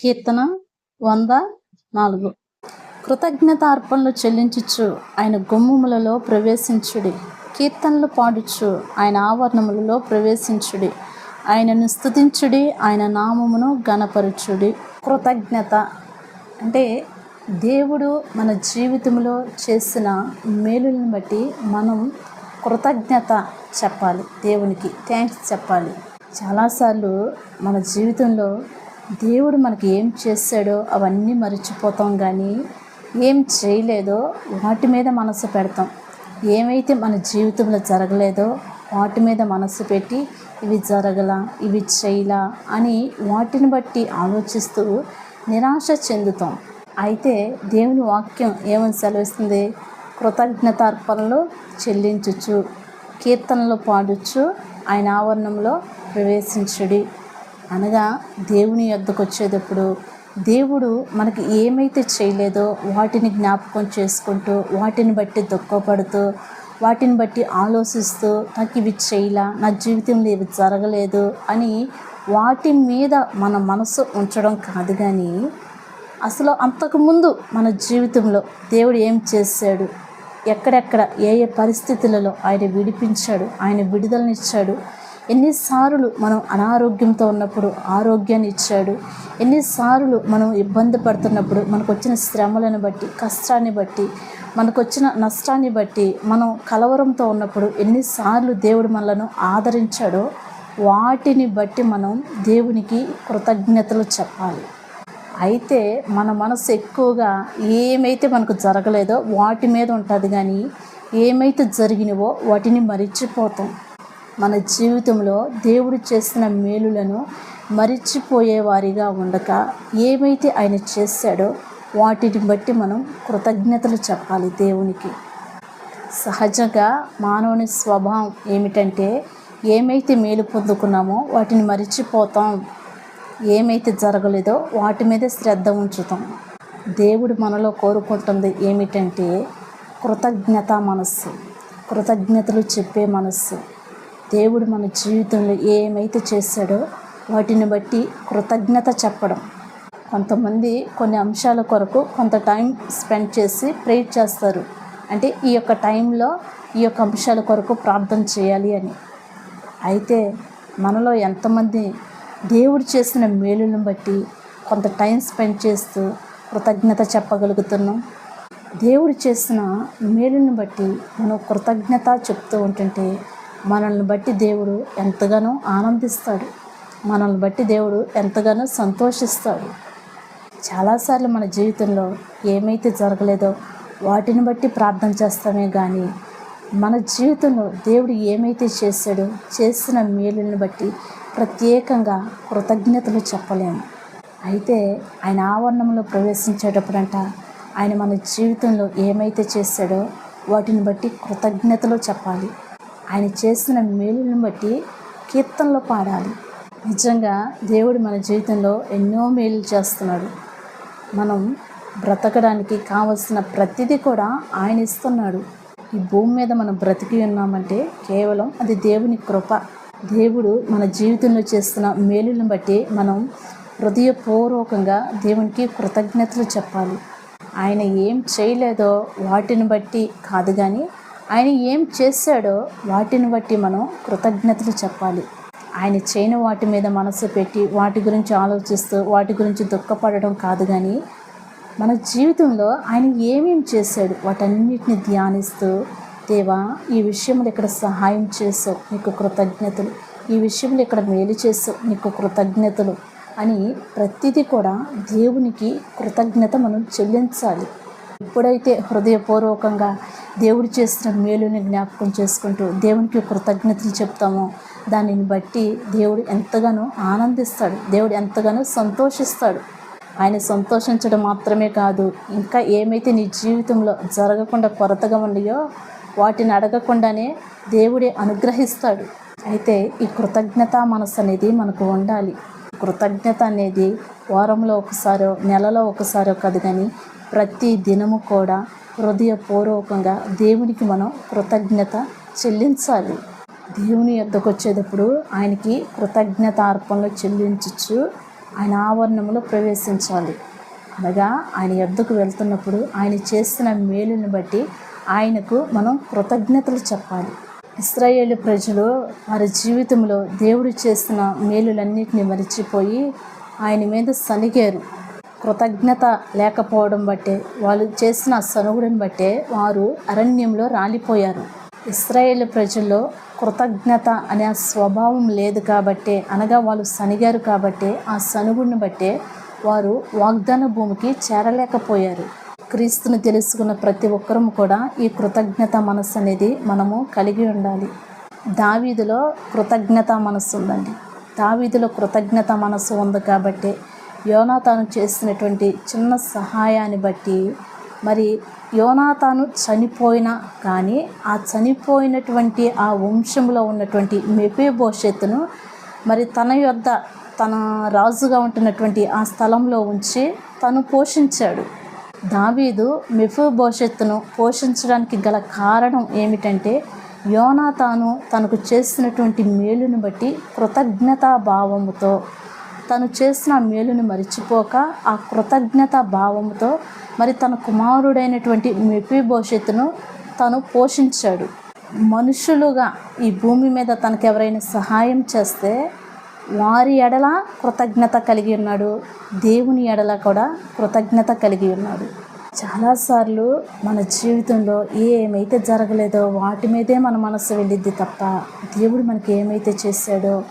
కీర్తన వంద నాలుగు. కృతజ్ఞతార్పణలు చెల్లించుచు ఆయన గుమ్మములలో ప్రవేశించుడి. కీర్తనలు పాడుచు ఆయన ఆవరణములలో ప్రవేశించుడి. ఆయనను స్తుతించుడి ఆయన నామమును గణపరచుడి కృతజ్ఞత అంటే దేవుడు మన జీవితంలో చేసిన మేలులను బట్టి మనం కృతజ్ఞత చెప్పాలి దేవునికి థ్యాంక్స్ చెప్పాలి. చాలాసార్లు మన జీవితంలో దేవుడు మనకి ఏం చేశాడో అవన్నీ మర్చిపోతాం కానీ ఏం చేయలేదో వాటి మీద మనసు పెడతాం. ఏమైతే మన జీవితంలో జరగలేదో వాటి మీద మనసు పెట్టి ఇవి జరగలా ఇవి చేయలా అని వాటిని బట్టి ఆలోచిస్తూ నిరాశ చెందుతాం. అయితే దేవుని వాక్యం ఏమని సెలవిస్తుంది? కృతజ్ఞతార్పణలు చెల్లించచ్చు కీర్తనలు పాడొచ్చు ఆయన ఆవరణంలో ప్రవేశించుడి. అనగా దేవుని యొద్దకు వచ్చేటప్పుడు దేవుడు మనకి ఏమైతే చేయలేదో వాటిని జ్ఞాపకం చేసుకుంటూ వాటిని బట్టి దుఃఖపడుతూ వాటిని బట్టి ఆలోచిస్తూ నాకు ఇవి చేయలా నా జీవితంలో ఇవి జరగలేదు అని వాటి మీద మన మనసు ఉంచడం కాదు కానీ అసలు అంతకుముందు మన జీవితంలో దేవుడు ఏం చేశాడు? ఎక్కడెక్కడ ఏ ఏ పరిస్థితులలో ఆయన విడిపించాడు? ఆయన విడుదలనిచ్చాడు? ఎన్నిసార్లు మనం అనారోగ్యంతో ఉన్నప్పుడు ఆరోగ్యాన్ని ఇచ్చాడు? ఎన్నిసార్లు మనం ఇబ్బంది పడుతున్నప్పుడు మనకు వచ్చిన శ్రమలను బట్టి కష్టాన్ని బట్టి మనకు వచ్చిన నష్టాన్ని బట్టి మనం కలవరంతో ఉన్నప్పుడు ఎన్నిసార్లు దేవుడు మనలను ఆదరించాడో వాటిని బట్టి మనం దేవునికి కృతజ్ఞతలు చెప్పాలి. అయితే మన మనసు ఎక్కువగా ఏమైతే మనకు జరగలేదో వాటి మీద ఉంటుంది కానీ ఏమైతే జరిగినవో వాటిని మరిచిపోతాం. మన జీవితంలో దేవుడు చేసిన మేలులను మరిచిపోయేవారిగా ఉండక ఏమైతే ఆయన చేశాడో వాటిని బట్టి మనం కృతజ్ఞతలు చెప్పాలి దేవునికి. సహజంగా మానవుని స్వభావం ఏమిటంటే ఏమైతే మేలు పొందుకున్నామో వాటిని మరిచిపోతాం. ఏమైతే జరగలేదో వాటి మీద శ్రద్ధ ఉంచుతాం. దేవుడు మనలో కోరుకుంటుంది ఏమిటంటే కృతజ్ఞత మనస్సు కృతజ్ఞతలు చెప్పే మనస్సు దేవుడు మన జీవితంలో ఏమైతే చేశాడో వాటిని బట్టి కృతజ్ఞత చెప్పడం. కొంతమంది కొన్ని అంశాల కొరకు కొంత టైం స్పెండ్ చేసి ప్రేర్ చేస్తారు. అంటే ఈ యొక్క టైంలో ఈ యొక్క అంశాల కొరకు ప్రార్థన చేయాలి అని. అయితే మనలో ఎంతమంది దేవుడు చేసిన మేలులను బట్టి కొంత టైం స్పెండ్ చేస్తూ కృతజ్ఞత చెప్పగలుగుతున్నాం. దేవుడు చేసిన మేలుని బట్టి మనం కృతజ్ఞత చెప్తూ ఉంటుంటే మనల్ని బట్టి దేవుడు ఎంతగానో ఆనందిస్తాడు. మనల్ని బట్టి దేవుడు ఎంతగానో సంతోషిస్తాడు. చాలాసార్లు మన జీవితంలో ఏమైతే జరగలేదో వాటిని బట్టి ప్రార్థన చేస్తామే కానీ మన జీవితంలో దేవుడు ఏమైతే చేశాడో చేసిన మేలుని బట్టి ప్రత్యేకంగా కృతజ్ఞతలు చెప్పలేము. అయితే ఆయన ఆవరణంలో ప్రవేశించేటప్పుడంట ఆయన మన జీవితంలో ఏమైతే చేశాడో వాటిని బట్టి కృతజ్ఞతలు చెప్పాలి. ఆయన చేసిన మేలుని బట్టి కీర్తనలో పాడాలి. నిజంగా దేవుడు మన జీవితంలో ఎన్నో మేలు చేస్తున్నాడు. మనం బ్రతకడానికి కావలసిన ప్రతిదీ కూడా ఆయన ఇస్తున్నాడు. ఈ భూమి మీద మనం బ్రతికి ఉన్నామంటే కేవలం అది దేవుని కృప. దేవుడు మన జీవితంలో చేస్తున్న మేలులను బట్టి మనం హృదయపూర్వకంగా దేవునికి కృతజ్ఞతలు చెప్పాలి. ఆయన ఏం చేయలేదో వాటిని బట్టి కాదు కానీ ఆయన ఏం చేశాడో వాటిని బట్టి మనం కృతజ్ఞతలు చెప్పాలి. ఆయన చేయని వాటి మీద మనసు పెట్టి వాటి గురించి ఆలోచిస్తూ వాటి గురించి దుఃఖపడడం కాదు కానీ మన జీవితంలో ఆయన ఏమేం చేశాడు వాటన్నిటిని ధ్యానిస్తూ దేవా ఈ విషయంలో ఇక్కడ సహాయం చేసావు నీకు కృతజ్ఞతలు. ఈ విషయంలో ఇక్కడ మేలు చేసావు నీకు కృతజ్ఞతలు. అని ప్రతిదీ కూడా దేవునికి కృతజ్ఞత మనం చెల్లించాలి. ఎప్పుడైతే హృదయపూర్వకంగా దేవుడు చేసిన మేలుని జ్ఞాపకం చేసుకుంటూ దేవునికి కృతజ్ఞతలు చెప్తామో. దానిని బట్టి దేవుడు ఎంతగానో ఆనందిస్తాడు. దేవుడు ఎంతగానో సంతోషిస్తాడు. ఆయన సంతోషించడం మాత్రమే కాదు ఇంకా ఏమైతే నీ జీవితంలో జరగకుండా కొరతగా ఉన్నాయో వాటిని అడగకుండానే దేవుడే అనుగ్రహిస్తాడు. అయితే ఈ కృతజ్ఞత మనసు అనేది మనకు ఉండాలి. కృతజ్ఞత అనేది వారంలో ఒకసారో నెలలో ఒకసారో కాదు కానీ ప్రతి దినము కూడా హృదయపూర్వకంగా దేవునికి మనం కృతజ్ఞత చెల్లించాలి. దేవుని యొద్దకు వచ్చేటప్పుడు ఆయనకి కృతజ్ఞత అర్పణలు చెల్లించచ్చు. ఆయన ఆవరణంలో ప్రవేశించాలి. అనగా ఆయన యొద్దకు వెళ్తున్నప్పుడు ఆయన చేసిన మేలుని బట్టి ఆయనకు మనం కృతజ్ఞతలు చెప్పాలి. ఇస్రాయేల్ ప్రజలు వారి జీవితంలో దేవుడు చేసిన మేలులన్నింటినీ మరిచిపోయి ఆయన మీద సనిగారు. కృతజ్ఞత లేకపోవడం బట్టే వాళ్ళు చేసిన సనుగుడిని బట్టే వారు అరణ్యంలో రాలిపోయారు. ఇస్రాయేల్ ప్రజల్లో కృతజ్ఞత అనే స్వభావం లేదు కాబట్టే అనగా వాళ్ళు సనిగారు కాబట్టే ఆ సనుగుడిని బట్టే వారు వాగ్దాన భూమికి చేరలేకపోయారు. క్రీస్తును తెలుసుకున్న ప్రతి ఒక్కరము కూడా ఈ కృతజ్ఞత మనస్సు అనేది మనము కలిగి ఉండాలి. దావీదులో కృతజ్ఞత మనస్సు ఉందండి. దావీదులో కృతజ్ఞత మనస్సు ఉంది కాబట్టి యోనాతాను చేసినటువంటి చిన్న సహాయాన్ని బట్టి మరి యోనాతాను చనిపోయినా కానీ ఆ చనిపోయినటువంటి ఆ వంశంలో ఉన్నటువంటి మెపే భవిష్యత్తును మరి తన యొద్ద తన రాజుగా ఉంటున్నటువంటి ఆ స్థలంలో ఉంచి తను పోషించాడు. దావీదు మెఫు భవిష్యత్తును పోషించడానికి గల కారణం ఏమిటంటే యోనా తాను తనకు చేసినటువంటి మేలుని బట్టి కృతజ్ఞతా భావముతో తను చేసిన మేలుని మరిచిపోక ఆ కృతజ్ఞతా భావముతో మరి తన కుమారుడైనటువంటి మెపి భవిష్యత్తును తను పోషించాడు. మనుషులుగా ఈ భూమి మీద తనకు ఎవరైనా సహాయం చేస్తే వారి ఎడల కృతజ్ఞత కలిగి ఉన్నాడు. దేవుని ఎడల కూడా కృతజ్ఞత కలిగి ఉన్నాడు. చాలాసార్లు మన జీవితంలో ఏమైతే జరగలేదో వాటి మీదే మన మనసు వెళ్ళిద్ది తప్ప దేవుడు మనకి ఏమైతే చేశాడో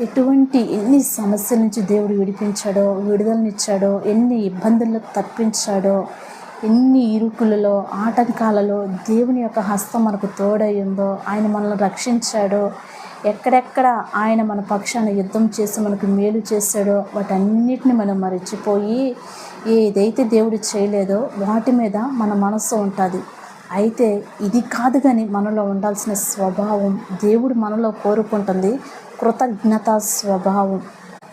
ఎటువంటి ఎన్ని సమస్యల నుంచి దేవుడు విడిపించాడో విడుదలనిచ్చాడో ఎన్ని ఇబ్బందుల్లో తప్పించాడో ఎన్ని ఇరుకులలో ఆటంకాలలో దేవుని యొక్క హస్తం మనకు తోడయ్యిందో ఆయన మనల్ని రక్షించాడో ఎక్కడెక్కడ ఆయన మన పక్షాన యుద్ధం చేసి మనకు మేలు చేశాడో వాటన్నిటిని మనం మరచిపోయి ఏదైతే దేవుడు చేయలేదో వాటి మీద మన మనస్సు ఉంటుంది. అయితే ఇది కాదు కానీ మనలో ఉండాల్సిన స్వభావం దేవుడు మనలో కోరుకుంటుంది. కృతజ్ఞత స్వభావం.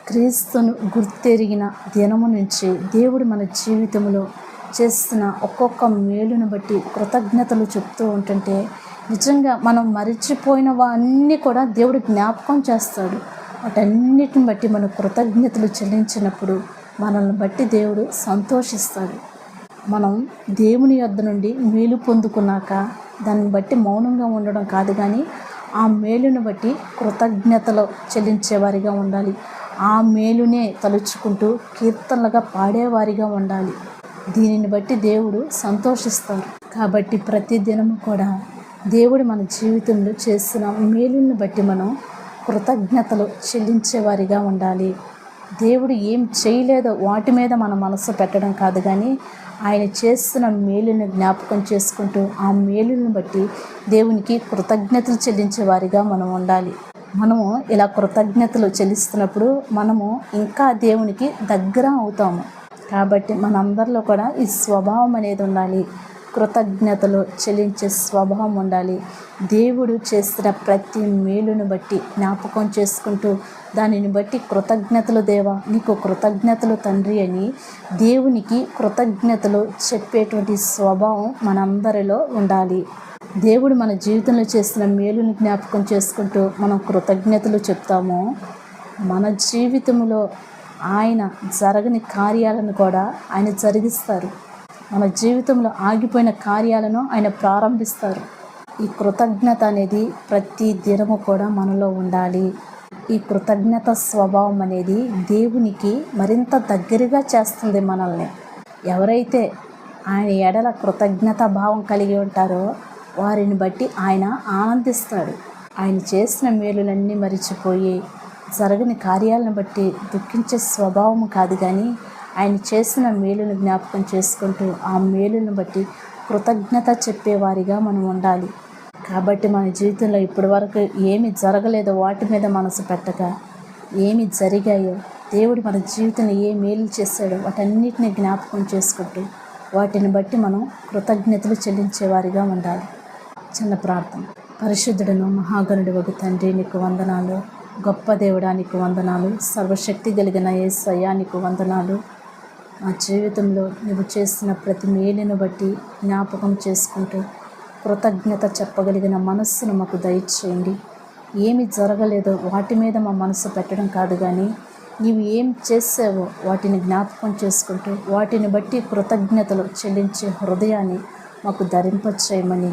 క్రీస్తును గుర్తెరిగిన దినము నుంచి దేవుడు మన జీవితంలో చేస్తున్న ఒక్కొక్క మేలును బట్టి కృతజ్ఞతలు చెప్తూ ఉంటుంటే నిజంగా మనం మరిచిపోయినవన్నీ కూడా దేవుడు జ్ఞాపకం చేస్తాడు. వాటన్నిటిని బట్టి మనం కృతజ్ఞతలు చెల్లించినప్పుడు మనల్ని బట్టి దేవుడు సంతోషిస్తాడు. మనం దేవుని యొద్ద నుండి మేలు పొందుకున్నాక దాన్ని బట్టి మౌనంగా ఉండడం కాదు కానీ ఆ మేలును బట్టి కృతజ్ఞతలు చెల్లించేవారిగా ఉండాలి. ఆ మేలునే తలుచుకుంటూ కీర్తనలుగా పాడేవారిగా ఉండాలి. దీనిని బట్టి దేవుడు సంతోషిస్తారు. కాబట్టి ప్రతి దినము కూడా దేవుడు మన జీవితంలో చేసిన మేలుని బట్టి మనం కృతజ్ఞతలు చెల్లించేవారిగా ఉండాలి. దేవుడు ఏం చేయలేదో వాటి మీద మన మనసు పెట్టడం కాదు కానీ ఆయన చేస్తున్న మేలుని జ్ఞాపకం చేసుకుంటూ ఆ మేలుని బట్టి దేవునికి కృతజ్ఞతలు చెల్లించే వారిగా మనం ఉండాలి. మనము ఇలా కృతజ్ఞతలు చెల్లిస్తున్నప్పుడు మనము ఇంకా దేవునికి దగ్గర అవుతాము. కాబట్టి మనందరిలో కూడా ఈ స్వభావం అనేది ఉండాలి. కృతజ్ఞతలు చెల్లించే స్వభావం ఉండాలి. దేవుడు చేసిన ప్రతి మేలును బట్టి జ్ఞాపకం చేసుకుంటూ దానిని బట్టి కృతజ్ఞతలు దేవా. నీకు కృతజ్ఞతలు తండ్రి అని దేవునికి కృతజ్ఞతలు చెప్పేటువంటి స్వభావం మనందరిలో ఉండాలి. దేవుడు మన జీవితంలో చేసిన మేలుని జ్ఞాపకం చేసుకుంటూ మనం కృతజ్ఞతలు చెప్తాము. మన జీవితంలో ఆయన జరగని కార్యాలను కూడా ఆయన జరిగిస్తారు. మన జీవితంలో ఆగిపోయిన కార్యాలను ఆయన ప్రారంభిస్తారు. ఈ కృతజ్ఞత అనేది ప్రతి దినము కూడా మనలో ఉండాలి. ఈ కృతజ్ఞత స్వభావం అనేది దేవునికి మరింత దగ్గరగా చేస్తుంది మనల్ని. ఎవరైతే ఆయన ఎడల కృతజ్ఞత భావం కలిగి ఉంటారో వారిని బట్టి ఆయన ఆనందిస్తాడు. ఆయన చేసిన మేలులన్నీ మరిచిపోయి జరగని కార్యాలను బట్టి దుఃఖించే స్వభావం కాదు కానీ ఆయన చేసిన మేలును జ్ఞాపకం చేసుకుంటూ ఆ మేలును బట్టి కృతజ్ఞత చెప్పేవారిగా మనం ఉండాలి. కాబట్టి మన జీవితంలో ఇప్పటి వరకు ఏమి జరగలేదో వాటి మీద మనసు పెట్టక ఏమి జరిగాయో దేవుడు మన జీవితంలో ఏ మేలు చేశాడో వాటన్నిటిని జ్ఞాపకం చేసుకుంటూ వాటిని బట్టి మనం కృతజ్ఞతలు చెల్లించేవారిగా ఉండాలి. చిన్న ప్రార్థన. పరిశుద్ధుడను మహాగణుడు ఒక తండ్రి నీకు వందనాలు. గొప్ప దేవుడానికి వందనాలు. సర్వశక్తి కలిగిన ఏ సయానికి వందనాలు. మా జీవితంలో నువ్వు చేసిన ప్రతి మేలును బట్టి జ్ఞాపకం చేసుకుంటూ కృతజ్ఞత చెప్పగలిగిన మనస్సును మాకు దయచేయండి. ఏమి జరగలేదో వాటి మీద మా మనసు పెట్టడం కాదు కానీ నీవు ఏం చేసావో వాటిని జ్ఞాపకం చేసుకుంటూ వాటిని బట్టి కృతజ్ఞతలు చెల్లించే హృదయాన్ని మాకు ధరింపచేయమని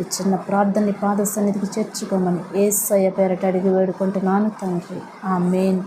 ఈ చిన్న ప్రార్థనని పాద సన్నిధికి చేర్చుకోమని ఏసయ్య పేరట అడిగి వేడుకుంటున్నాను తండ్రి. ఆ మెయిన్